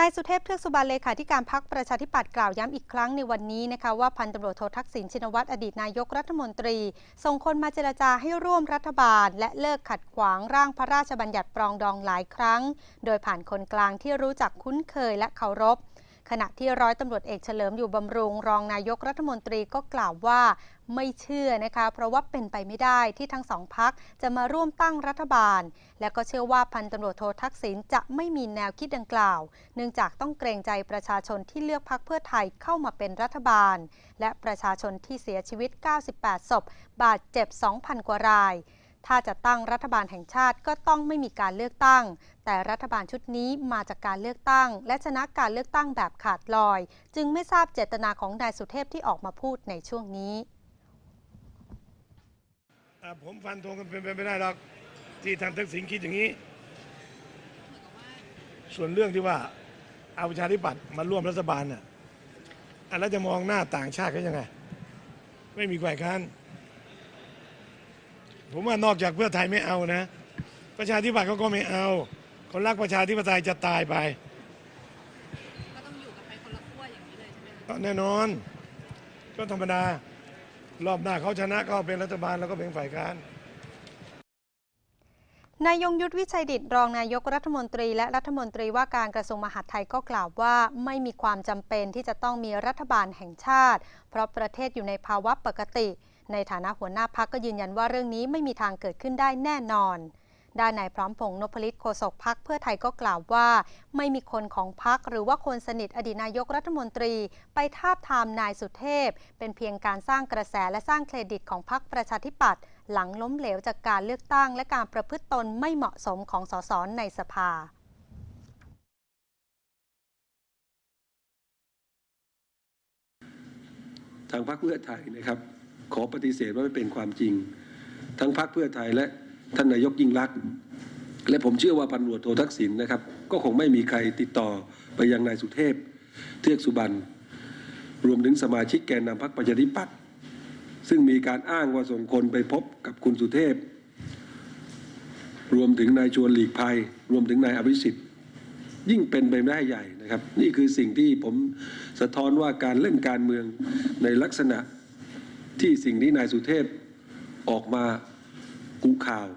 นายสุเทพเทือกสุบานเลขาธิการพักประชาธิปัตย์กล่าวย้ำอีกครั้งในวันนี้นะคะว่าพันตำรวจโททักษิณชินวัตรอดีตนายกรัฐมนตรี ส่งคนมาเจรจาให้ร่วมรัฐบาล และเลิกขัดขวางร่างพระราชบัญญัติปรองดองหลายครั้ง โดยผ่านคนกลางที่รู้จักคุ้นเคยและเคารพ ขณะที่ร้อยตำรวจเอกเฉลิมอยู่บำรุง รองนายกรัฐมนตรีก็กล่าวว่าไม่เชื่อนะคะ เพราะว่าเป็นไปไม่ได้ที่ทั้งสองพักจะมาร่วมตั้งรัฐบาล และก็เชื่อว่าพันตำรวจโททักษิณจะไม่มีแนวคิดดังกล่าว เนื่องจากต้องเกรงใจประชาชนที่เลือกพักเพื่อไทยเข้ามาเป็นรัฐบาล และประชาชนที่เสียชีวิต 98 ศพ บาดเจ็บ 2,000 กว่าราย ถ้าจะตั้งรัฐบาลแห่งชาติก็ต้องไม่มีการเลือกตั้ง แต่รัฐบาลชุดนี้มาจากการเลือกตั้ง และชนะการเลือกตั้งแบบขาดลอย จึงไม่ทราบเจตนาของนายสุเทพที่ออกมาพูดในช่วงนี้ ผมฟันธงกันเป็นไปไม่ได้หรอกที่ทางทักษิณคิดอย่างนี้ ส่วนเรื่องที่ว่าเอาประชาธิปัตย์มาร่วมรัฐบาลน่ะอะแล้วจะมองหน้าต่างชาติเขายังไง ไม่มีฝ่ายค้าน ผมว่านอกจากเพื่อไทยไม่เอานะ ประชาธิปัตย์เขาก็ไม่เอาเขารักประชาธิปไตยจะตายไปก็ต้องอยู่กันไปคนละขั้วอย่างนี้เลยใช่ไหมคะก็แน่นอน ก็ธรรมดารอบหน้าเขาชนะก็เป็นรัฐบาลแล้วก็เป็นฝ่ายค้านนายยงยุทธวิชัยดิตรองนายกรัฐมนตรี และรัฐมนตรีว่าการกระทรวงมหาดไทยก็กล่าวว่า ไม่มีความจำเป็นที่จะต้องมีรัฐบาลแห่งชาติ เพราะประเทศอยู่ในภาวะปกติ ในฐานะหัวหน้าพักก็ยืนยันว่าเรื่องนี้ไม่มีทางเกิดขึ้นได้แน่นอน ด้านนายพร้อมพงษ์นพลิตโฆษกพักเพื่อไทยก็กล่าวว่า ไม่มีคนของพักหรือว่าคนสนิทอดีตนายกรัฐมนตรี ไปทาบทามนายสุเทพ เป็นเพียงการสร้างกระแสและสร้างเครดิตของพักประชาธิปัตย์หลังล้มเหลวจากการเลือกตั้ง และการประพฤติตนไม่เหมาะสมของสสในสภาทางพรรคเพื่อไทยนะครับ ขอปฏิเสธว่าไม่เป็นความจริง ทั้งพรรคเพื่อไทยและท่านนายกยิ่งรักษณ์และผมเชื่อว่าพันตำรวจโททักษิณนะครับ ก็คงไม่มีใครติดต่อไปยังนายสุเทพ เทือกสุบรรณรวมถึงสมาชิกแกนนำพรรคประชาธิปัตย์ซึ่งมีการอ้างว่าส่งคนไปพบกับคุณสุเทพ รวมถึงนายชวนหลีกภัย รวมถึงนายอภิสิทธิ์ยิ่งเป็นไปไม่ได้ใหญ่นะครับ นี่คือสิ่งที่ผมสะท้อนว่าการเล่นการเมืองในลักษณะ ที่สิ่งที่นายสุเทพออกมากูข่าว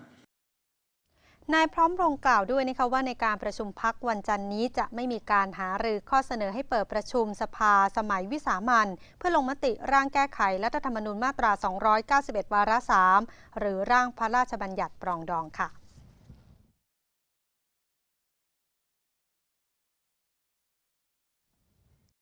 นายพร้อมรงกล่าวด้วยนะคะว่าในการประชุมพักวันจันทร์นี้จะไม่มีการหารือข้อเสนอให้เปิดประชุมสภาสมัยวิสามันเพื่อลงมติร่างแก้ไขรัฐธรรมนูญมาตรา 291 วาระ 3 หรือร่างพระราชบัญญัติปรองดองค่ะ